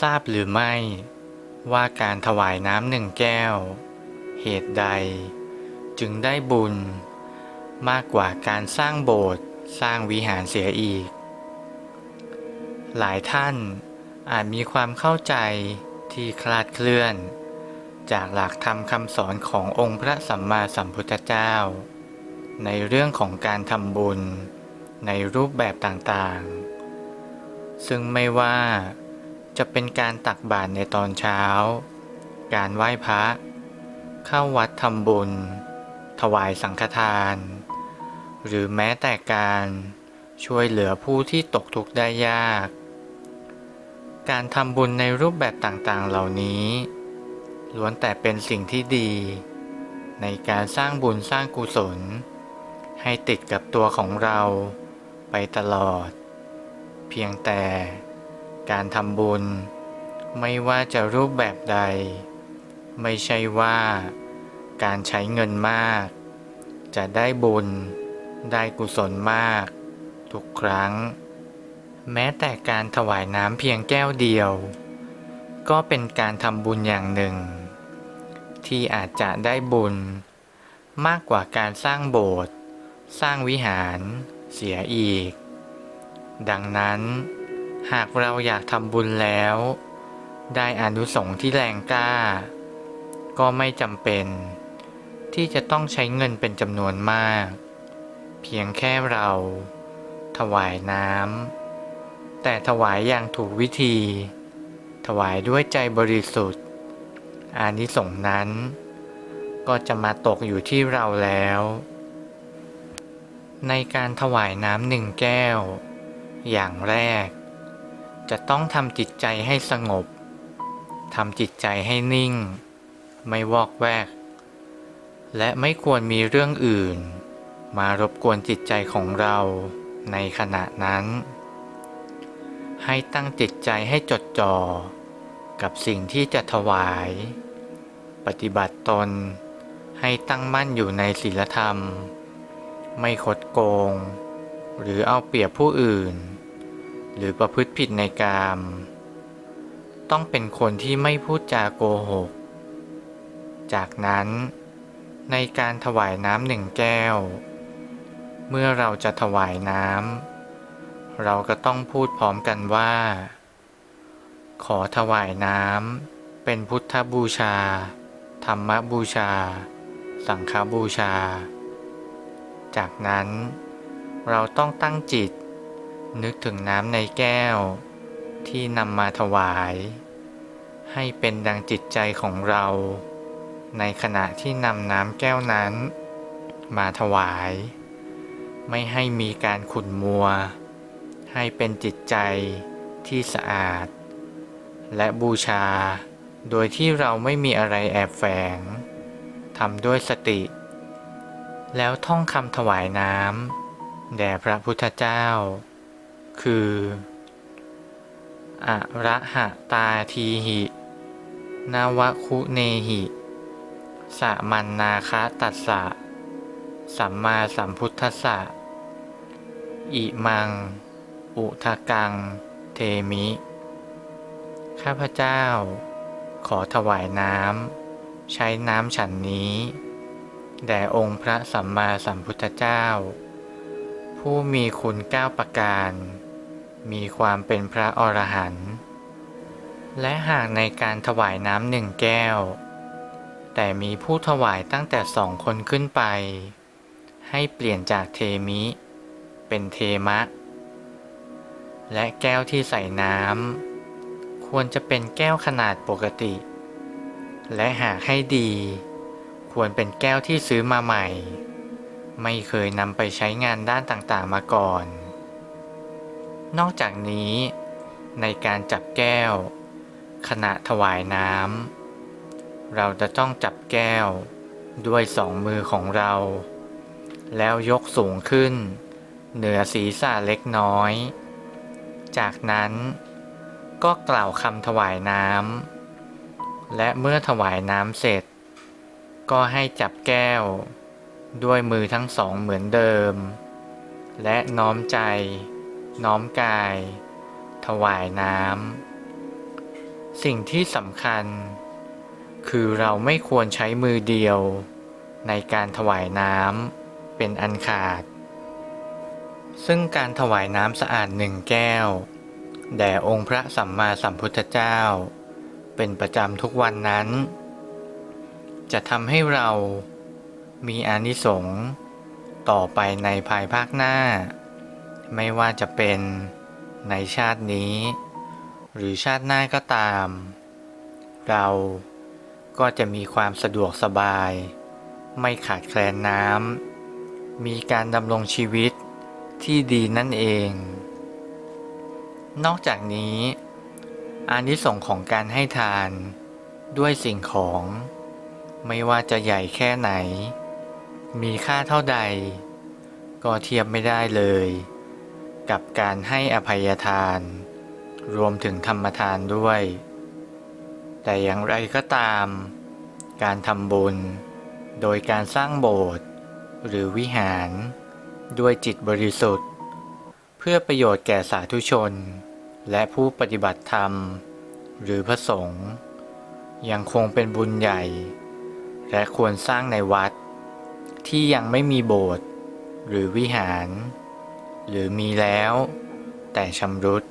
ทราบหรือไม่ ว่าการถวายน้ำหนึ่งแก้ว เหตุใด จึงได้บุญ มากกว่าการสร้างโบสถ์สร้างวิหารเสียอีก หลายท่านอาจมีความเข้าใจที่คลาดเคลื่อน จากหลักธรรมคำสอนขององค์พระสัมมาสัมพุทธเจ้า ในเรื่องของการทำบุญในรูปแบบต่างๆ ซึ่งไม่ว่า จะเป็นการตักบาตรในตอนเช้า การไหว้พระ เข้าวัดทำบุญ ถวายสังฆทาน หรือแม้แต่การช่วยเหลือผู้ที่ตกทุกข์ได้ยาก การทำบุญในรูปแบบต่างๆเหล่านี้ ล้วนแต่เป็นสิ่งที่ดี ในการสร้างบุญสร้างกุศล ให้ติดกับตัวของเราไปตลอด เพียงแต่ การทำบุญ ไม่ว่าจะรูปแบบใด ไม่ใช่ว่า การใช้เงินมาก จะได้บุญ ได้กุศลมาก ทุกครั้ง แม้แต่การถวายน้ำเพียงแก้วเดียว ก็เป็นการทำบุญอย่างหนึ่ง ที่อาจจะได้บุญ มากกว่าการสร้างโบสถ์สร้างวิหารเสียอีก ดังนั้น หากเราอยากทำบุญแล้ว ได้อานุสงส์ที่แรงกล้า ก็ไม่จำเป็น ที่จะต้องใช้เงินเป็นจำนวนมาก เพียงแค่เรา ถวายน้ำแต่ถวายอย่างถูกวิธี ถวายด้วยใจบริสุทธิ์ อานิสงส์นั้น ก็จะมาตกอยู่ที่เราแล้ว ในการถวายน้ำหนึ่งแก้ว อย่างแรก จะต้องทำจิตใจให้สงบทำจิตใจให้นิ่ง ไม่วอกแวก และไม่ควรมีเรื่องอื่น มารบกวนจิตใจของเราในขณะนั้น ให้ตั้งจิตใจให้จดจ่อกับสิ่งที่จะถวาย ปฏิบัติตนให้ตั้งมั่นอยู่ในศีลธรรม ไม่คดโกง หรือเอาเปรียบผู้อื่น หรือประพฤติผิดในกาม ต้องเป็นคนที่ไม่พูดจาโกหก จากนั้น ในการถวายน้ำหนึ่งแก้ว เมื่อเราจะถวายน้ำเราก็ต้องพูดพร้อมกันว่า ขอถวายน้ำเป็นพุทธบูชา ธรรมบูชา สังฆบูชา จากนั้นเราต้องตั้งจิต นึกถึงน้ำในแก้ว ที่นำมาถวาย ให้เป็นดังจิตใจของเรา ในขณะที่นำน้ำแก้วนั้น มาถวาย ไม่ให้มีการขุ่นมัว ให้เป็นจิตใจที่สะอาด และบูชา โดยที่เราไม่มีอะไรแอบแฝงทำด้วยสติ แล้วท่องคำถวายน้ำแด่พระพุทธเจ้า คืออะระหะตาทีหินาวคุเนหิสะมันนาคะตัสสะ สัมมาสัมพุทธัสสะ อิมัง อุทะกัง เทมิ ข้าพเจ้า ขอถวายน้ำ ใช้น้ำฉันนี้ แด่องค์พระสัมมาสัมพุทธเจ้า ผู้มีคุณเก้าประการ มีความเป็นพระอรหันต์และหากในการถวายน้ำหนึ่งแก้ว แต่มีผู้ถวายตั้งแต่สองคนขึ้นไป ให้เปลี่ยนจากเทมิ เป็นเทมะ และแก้วที่ใส่น้ำควรจะเป็นแก้วขนาดปกติ และหากให้ดี ควรเป็นแก้วที่ซื้อมาใหม่ ไม่เคยนำไปใช้งานด้านต่างๆมาก่อน นอกจากนี้ในการจับแก้ว ขณะถวายน้ำเราจะต้องจับแก้วด้วยสองมือของเรา แล้วยกสูงขึ้น เหนือศีรษะเล็กน้อย จากนั้นก็กล่าวคำถวายน้ำและเมื่อถวายน้ำเสร็จ ก็ให้จับแก้ว ด้วยมือทั้งสองเหมือนเดิม และน้อมใจ น้อมกาย ถวายน้ำ สิ่งที่สำคัญ คือเราไม่ควรใช้มือเดียว ในการถวายน้ำเป็นอันขาด ซึ่งการถวายน้ำสะอาดหนึ่งแก้ว แด่องค์พระสัมมาสัมพุทธเจ้า เป็นประจำทุกวันนั้น จะทำให้เรามีอานิสงส์ต่อไปในภายภาคหน้า ไม่ว่าจะเป็นในชาตินี้ หรือชาติหน้าก็ตาม เราก็จะมีความสะดวกสบาย ไม่ขาดแคลนน้ำมีการดำรงชีวิตที่ดีนั่นเอง นอกจากนี้อานิสงส์ของการให้ทานด้วยสิ่งของ ไม่ว่าจะใหญ่แค่ไหน มีค่าเท่าใด ก็เทียบไม่ได้เลย กับการให้อภัยทาน รวมถึงธรรมทานด้วย แต่อย่างไรก็ตาม การทำบุญ โดยการสร้างโบสถ์หรือวิหาร ด้วยจิตบริสุทธิ์ เพื่อประโยชน์แก่สาธุชน และผู้ปฏิบัติธรรม หรือพระสงฆ์ยังคงเป็นบุญใหญ่ และควรสร้างในวัด ที่ยังไม่มีโบสถ์หรือวิหาร หรือมีแล้ว แต่ชำรุด